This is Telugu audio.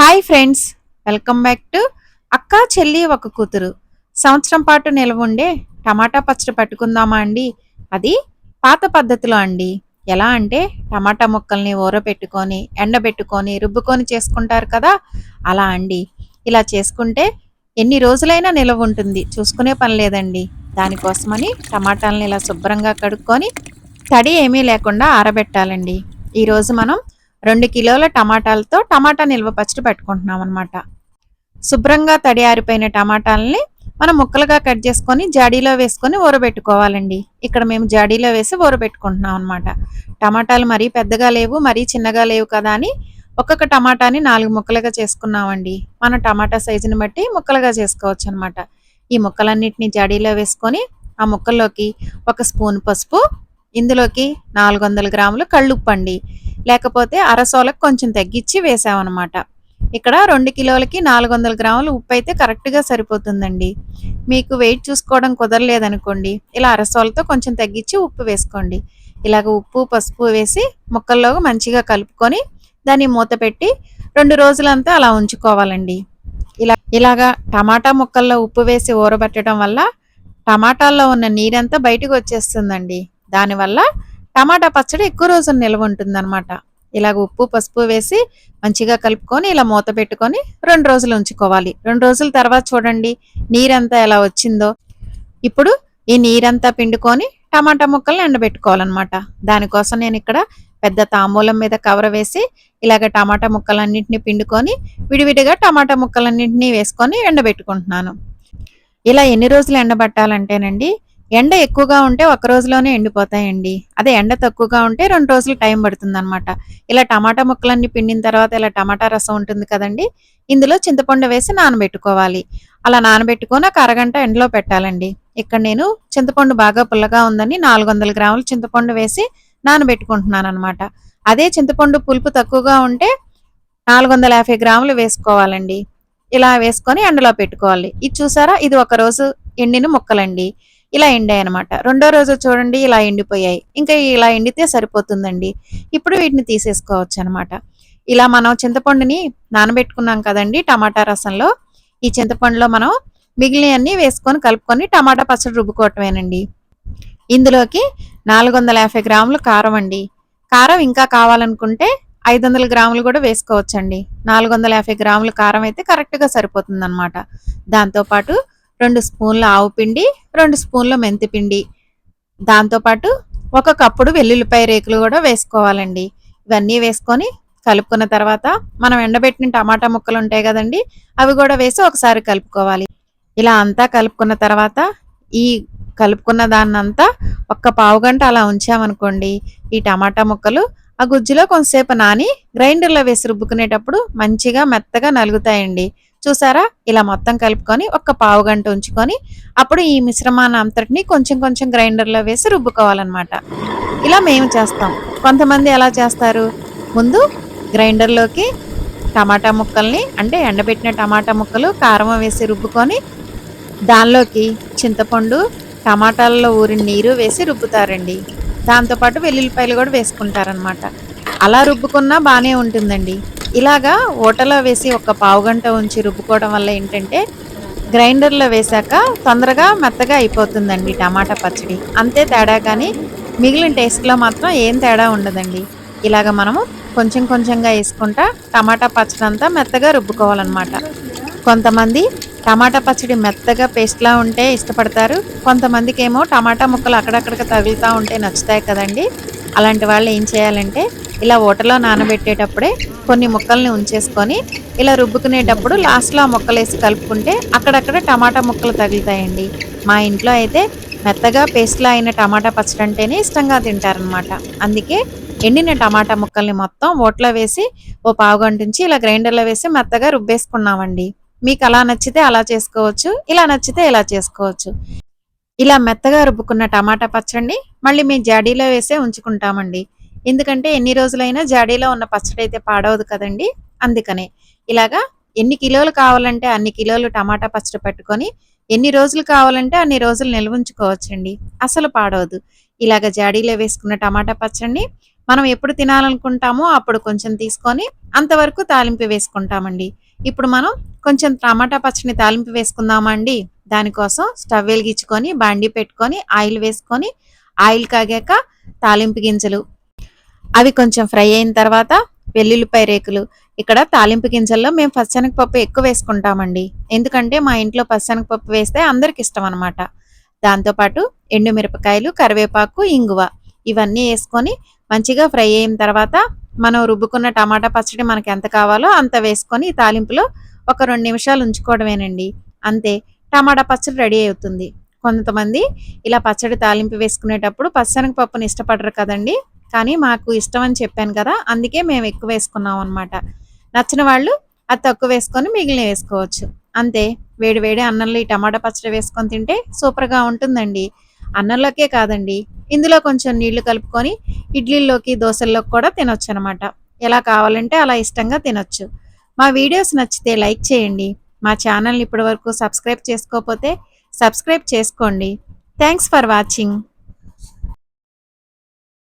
Hi friends welcome back to అక్క చెల్లి ఒక కూతురు. సంవత్సరం పాటు నిల్వ ఉండే టమాటా పచ్చడి పట్టుకుందామా అండి? అది పాత పద్ధతిలో అండి. ఎలా అంటే టమాటా ముక్కల్ని ఊరబెట్టుకొని ఎండబెట్టుకొని రుబ్బుకొని చేసుకుంటారు కదా? అలా అండి. ఇలా చేసుకుంటే ఎన్ని రోజులైనా నిల్వ ఉంటుంది. చూసుకునే పని లేదండి. దానికోసమని టమాటాలని ఇలా శుభ్రంగా కడుక్కొని తడి ఏమీ లేకుండా ఆరబెట్టాలండి. ఈరోజు మనం రెండు కిలోల టమాటాలతో టమాటా నిల్వ పచ్చడి పెట్టుకుంటున్నాం అనమాట శుభ్రంగా తడి ఆరిపోయిన టమాటాలని మనం ముక్కలుగా కట్ చేసుకొని జాడీలో వేసుకొని ఊరబెట్టుకోవాలండి. ఇక్కడ మేము జాడీలో వేసి ఊరబెట్టుకుంటున్నాం అనమాట టమాటాలు మరీ పెద్దగా లేవు మరీ చిన్నగా లేవు కదా అని ఒక్కొక్క టమాటాని నాలుగు ముక్కలుగా చేసుకున్నామండి. మన టమాటా సైజుని బట్టి ముక్కలుగా చేసుకోవచ్చు అనమాట ఈ ముక్కలన్నిటిని జాడీలో వేసుకొని ఆ ముక్కల్లోకి ఒక స్పూన్ పసుపు ఇందులోకి నాలుగు వందల గ్రాములు కళ్ళుప్పు అండి. లేకపోతే అరసోలకు కొంచెం తగ్గించి వేసామన్నమాట. ఇక్కడ రెండు కిలోలకి నాలుగు వందల గ్రాములు ఉప్పు అయితే కరెక్ట్గా సరిపోతుందండి. మీకు వెయిట్ చూసుకోవడం కుదరలేదనుకోండి ఇలా అరసోలతో కొంచెం తగ్గించి ఉప్పు వేసుకోండి. ఇలాగ ఉప్పు పసుపు వేసి ముక్కల్లో మంచిగా కలుపుకొని దాన్ని మూత పెట్టి రెండు రోజులంతా అలా ఉంచుకోవాలండి. ఇలా ఇలాగా టమాటా ముక్కల్లో ఉప్పు వేసి ఊరబెట్టడం వల్ల టమాటాల్లో ఉన్న నీరంతా బయటకు వచ్చేస్తుందండి. దానివల్ల టమాటా పచ్చడి ఎక్కువ రోజులు నిల్వ ఉంటుందన్నమాట. ఇలాగ ఉప్పు పసుపు వేసి మంచిగా కలుపుకొని ఇలా మూత పెట్టుకొని రెండు రోజులు ఉంచుకోవాలి. రెండు రోజుల తర్వాత చూడండి నీరంతా ఎలా వచ్చిందో. ఇప్పుడు ఈ నీరంతా పిండుకొని టమాటా ముక్కల్ని ఎండబెట్టుకోవాలన్నమాట. దానికోసం నేను ఇక్కడ పెద్ద తాంబూలం మీద కవర్ వేసి ఇలాగ టమాటా ముక్కలన్నింటినీ పిండుకొని విడివిడిగా టమాటా ముక్కలన్నింటినీ వేసుకొని ఎండబెట్టుకుంటున్నాను. ఇలా ఎన్ని రోజులు ఎండబట్టాలంటేనండి ఎండ ఎక్కువగా ఉంటే ఒక రోజులోనే ఎండిపోతాయండి. అదే ఎండ తక్కువగా ఉంటే రెండు రోజులు టైం పడుతుంది అనమాట ఇలా టమాటా ముక్కలన్నీ పిండిన తర్వాత ఇలా టమాటా రసం ఉంటుంది కదండి ఇందులో చింతపండు వేసి నానబెట్టుకోవాలి. అలా నానబెట్టుకొని ఒక అరగంట ఎండలో పెట్టాలండి. ఇక్కడ నేను చింతపండు బాగా పుల్లగా ఉందని నాలుగు వందల గ్రాములు చింతపండు వేసి నానబెట్టుకుంటున్నాను అనమాట అదే చింతపండు పులుపు తక్కువగా ఉంటే నాలుగు వందల యాభై గ్రాములు వేసుకోవాలండి. ఇలా వేసుకొని ఎండలో పెట్టుకోవాలి. ఇది చూసారా? ఇది ఒక రోజు ఎండిన ముక్కలండి. ఇలా ఎండాయి అనమాట రెండో రోజు చూడండి ఇలా ఎండిపోయాయి. ఇంకా ఇలా ఎండితే సరిపోతుందండి. ఇప్పుడు వీటిని తీసేసుకోవచ్చు అనమాట ఇలా మనం చింతపండుని నానబెట్టుకున్నాం కదండి టమాటా రసంలో. ఈ చింతపండులో మనం మిగిలినవన్నీ వేసుకొని కలుపుకొని టమాటా పచ్చడి రుబ్బుకోవటమేనండి. ఇందులోకి నాలుగు వందల యాభై గ్రాములు కారం అండి. కారం ఇంకా కావాలనుకుంటే ఐదు వందల గ్రాములు కూడా వేసుకోవచ్చండి. నాలుగు వందల యాభై గ్రాముల కారం అయితే కరెక్ట్గా సరిపోతుంది అనమాట దాంతోపాటు రెండు స్పూన్ల ఆవు పిండి రెండు స్పూన్ల మెంతిపిండి దాంతోపాటు ఒక కప్పుడు వెల్లుల్లిపాయ రేకులు కూడా వేసుకోవాలండి. ఇవన్నీ వేసుకొని కలుపుకున్న తర్వాత మనం ఎండబెట్టిన టమాటా ముక్కలు ఉంటాయి కదండి అవి కూడా వేసి ఒకసారి కలుపుకోవాలి. ఇలా అంతా కలుపుకున్న తర్వాత ఈ కలుపుకున్న దాన్నంతా ఒక్క పావు గంట అలా ఉంచామనుకోండి ఈ టమాటా ముక్కలు ఆ గుజ్జులో కొంతసేపు నాని గ్రైండర్లో వేసి రుబ్బుకునేటప్పుడు మంచిగా మెత్తగా నలుగుతాయండి. చూసారా? ఇలా మొత్తం కలుపుకొని ఒక పావు గంట ఉంచుకొని అప్పుడు ఈ మిశ్రమాన్ని అంతటిని కొంచెం కొంచెం గ్రైండర్లో వేసి రుబ్బుకోవాలన్నమాట. ఇలా మేము చేస్తాం. కొంతమంది ఎలా చేస్తారు? ముందు గ్రైండర్లోకి టమాటా ముక్కల్ని అంటే ఎండబెట్టిన టమాటా ముక్కలు కారం వేసి రుబ్బుకొని దానిలోకి చింతపండు టమాటాలలో ఊరిన నీరు వేసి రుబ్బుతారండి. దాంతోపాటు వెల్లుల్లిపాయలు కూడా వేసుకుంటారనమాట అలా రుబ్బుకున్నా బాగానే ఉంటుందండి. ఇలాగా ఓటలో వేసి ఒక పావు గంట ఉంచి రుబ్బుకోవడం వల్ల ఏంటంటే గ్రైండర్లో వేశాక తొందరగా మెత్తగా అయిపోతుందండి టమాటా పచ్చడి. అంతే తేడా కానీ మిగిలిన టేస్ట్లో మాత్రం ఏం తేడా ఉండదండి. ఇలాగ మనము కొంచెం కొంచెంగా వేసుకుంటా టమాటా పచ్చడి అంతా మెత్తగా రుబ్బుకోవాలన్నమాట. కొంతమంది టమాటా పచ్చడి మెత్తగా పేస్ట్లా ఉంటే ఇష్టపడతారు. కొంతమందికి ఏమో టమాటా ముక్కలు అక్కడక్కడికి తగులుతూ ఉంటే నచ్చుతాయి కదండి. అలాంటి వాళ్ళు ఏం చేయాలంటే ఇలా ఓటలో నానబెట్టేటప్పుడే కొన్ని ముక్కల్ని ఉంచేసుకొని ఇలా రుబ్బుకునేటప్పుడు లాస్ట్లో ఆ ముక్కలు వేసి కలుపుకుంటే అక్కడక్కడ టమాటా ముక్కలు తగులుతాయండి. మా ఇంట్లో అయితే మెత్తగా పేస్ట్లా అయిన టమాటా పచ్చడి అంటేనే ఇష్టంగా తింటారనమాట అందుకే ఎండిన టమాటా ముక్కల్ని మొత్తం ఓట్లో వేసి ఓ పావు గంట నుంచి ఇలా గ్రైండర్లో వేసి మెత్తగా రుబ్బేసుకున్నామండి. మీకు అలా నచ్చితే అలా చేసుకోవచ్చు ఇలా నచ్చితే ఇలా చేసుకోవచ్చు. ఇలా మెత్తగా రుబ్బుకున్న టమాటా పచ్చడిని మళ్ళీ మీ జాడీలో వేసే ఉంచుకుంటామండి. ఎందుకంటే ఎన్ని రోజులైనా జాడీలో ఉన్న పచ్చడి అయితే పాడవదు కదండి. అందుకనే ఇలాగా ఎన్ని కిలోలు కావాలంటే అన్ని కిలోలు టమాటా పచ్చడి పెట్టుకొని ఎన్ని రోజులు కావాలంటే అన్ని రోజులు నిల్వ ఉంచుకోవచ్చండి. అసలు పాడవదు. ఇలాగ జాడీలో వేసుకున్న టమాటా పచ్చడిని మనం ఎప్పుడు తినాలనుకుంటామో అప్పుడు కొంచెం తీసుకొని అంతవరకు తాలింపు వేసుకుంటామండి. ఇప్పుడు మనం కొంచెం టమాటా పచ్చడిని తాలింపు వేసుకుందామండి దానికోసం స్టవ్ వెలిగించుకొని బాండి పెట్టుకొని ఆయిల్ వేసుకొని ఆయిల్ కాగాక తాలింపు గింజలు అవి కొంచెం ఫ్రై అయిన తర్వాత వెల్లుల్లిపాయ రేకులు. ఇక్కడ తాలింపు గింజల్లో మేము పచ్చనగపప్పు ఎక్కువ వేసుకుంటామండి. ఎందుకంటే మా ఇంట్లో పచ్చనగపప్పు వేస్తే అందరికి ఇష్టం అనమాట దాంతోపాటు ఎండుమిరపకాయలు కరివేపాకు ఇంగువ ఇవన్నీ వేసుకొని మంచిగా ఫ్రై అయిన తర్వాత మనం రుబ్బుకున్న టమాటా పచ్చడి మనకి ఎంత కావాలో అంత వేసుకొని తాలింపులో ఒక రెండు నిమిషాలు ఉంచుకోవడమేనండి. అంతే టమాటా పచ్చడి రెడీ అవుతుంది. కొంతమంది ఇలా పచ్చడి తాలింపు వేసుకునేటప్పుడు పచ్చనగపప్పుని ఇష్టపడరు కదండి. కానీ మాకు ఇష్టం అని చెప్పాను కదా అందుకే మేము ఎక్కువ వేసుకున్నాం అనమాట నచ్చిన వాళ్ళు అది తక్కువ వేసుకొని మిగిలిన వేసుకోవచ్చు. అంతే వేడి వేడి అన్నంలో ఈ టమాటా పచ్చడి వేసుకొని తింటే సూపర్గా ఉంటుందండి. అన్నంలోకే కాదండి ఇందులో కొంచెం నీళ్ళు కలుపుకొని ఇడ్లీల్లోకి దోశల్లోకి కూడా తినొచ్చు అనమాట ఎలా కావాలంటే అలా ఇష్టంగా తినొచ్చు. మా వీడియోస్ నచ్చితే లైక్ చేయండి. మా ఛానల్ని ఇప్పటివరకు సబ్స్క్రైబ్ చేసుకోకపోతే సబ్స్క్రైబ్ చేసుకోండి. Thanks for watching.